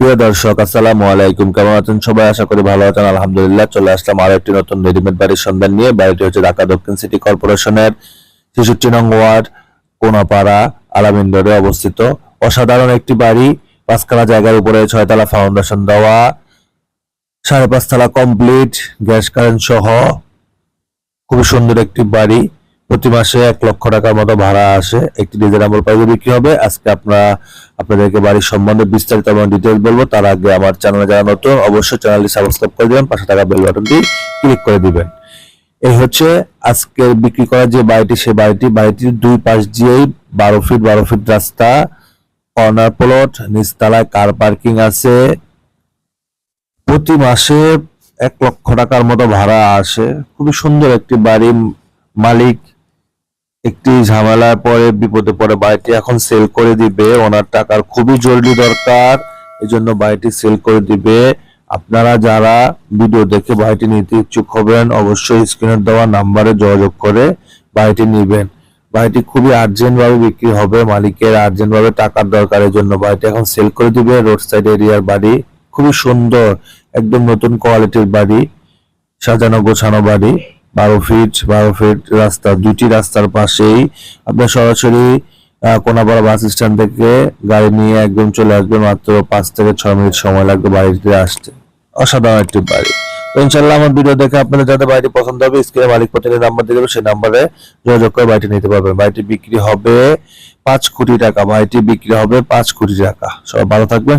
প্রিয় দর্শক, আসসালামু আলাইকুম। কেমন আছেন সবাই? আশা করি ভালো আছেন। আলহামদুলিল্লাহ, চলে আসলাম আরও একটি নতুন রেডিমেড বাড়ির সন্ধান নিয়ে। বাড়িটি হচ্ছে ঢাকা দক্ষিণ সিটি কর্পোরেশনের ছেষট্টি নং ওয়ার্ড, কোনাপাড়া, আলামিন রোডে অবস্থিত। অসাধারণ একটি বাড়ি, পাঁচখানা জায়গার উপরে ছয়তলা ফাউন্ডেশন দেওয়া, সাড়ে পাঁচতলা কমপ্লিট, গ্যাস কারেন্ট সহ। খুবই সুন্দর একটি বাড়ি। প্রতি মাসে এক লক্ষ টাকার মতো ভাড়া আসে। একটি আমল প্রাইজে বিক্রি হবে। আজকে আপনারা, আপনাদেরকে বাড়ির সম্বন্ধে বিস্তারিত এবং ডিটেলস বলব। তার আগে আমার চ্যানেলে যারা নতুন, অবশ্যই চ্যানেলটি সাবস্ক্রাইব করে দিবেন। পাশে থাকা বেল বাটনটি ক্লিক করে দিবেন। এই হচ্ছে আজকে বিক্রি করা যে বাড়িটি, সেই বাড়িটি। বাড়িটির দুই পাশ দিয়েই বারো ফিট বারো ফিট রাস্তা। কর্নার প্লট নিচতলায় কার পার্কিং আছে। প্রতি মাসে এক লক্ষ টাকার মতো ভাড়া আসে। খুবই সুন্দর একটি বাড়ি মালিক একটি ঝামেলার পরে, বিপদে পড়ে বাড়িটি এখন সেল করে দিবে। ওনার টাকার খুবই জরুরি দরকার। এই জন্য বাড়িটি সেল করে দিবে। আপনারা যারা ভিডিও দেখে বাড়িটি নিতে ইচ্ছুক হবেন, অবশ্যই স্ক্রিনের দেওয়া নাম্বারে যোগাযোগ করে বাড়িটি নেবেন। বাড়িটি খুবই আর্জেন্ট ভাবে বিক্রি হবে। মালিকের আর্জেন্ট ভাবে টাকার দরকারের জন্য বাড়িটি এখন সেল করে দিবে। রোড সাইড এরিয়ার বাড়ি খুবই সুন্দর, একদম নতুন কোয়ালিটির বাড়ি, সাজানো গোছানো বাড়ি। বারো ফিট বারো ফিট রাস্তা, দুটি রাস্তার পাশেই আপনার সরাসরি কোনাপাড়া বাস স্ট্যান্ড থেকে গাড়ি নিয়ে একদম চলে আসবে মাত্র পাঁচ থেকে ছয় মিনিট সময় লাগবে বাড়িতে আসতে। অসাধারণ একটি বাড়ি। ইনশাল্লাহ আমার ভিডিও দেখে আপনাদের যাতে বাড়িটি পছন্দ হবে, স্ক্রিনে মালিক পটেলের নাম্বার দিয়ে দেবে সেই নাম্বারে যোগাযোগ করে বাড়িটি নিতে পারবেন। বাড়িটি বিক্রি হবে পাঁচ কোটি টাকা, বাড়িটি বিক্রি হবে পাঁচ কোটি টাকা। সবাই ভালো থাকবেন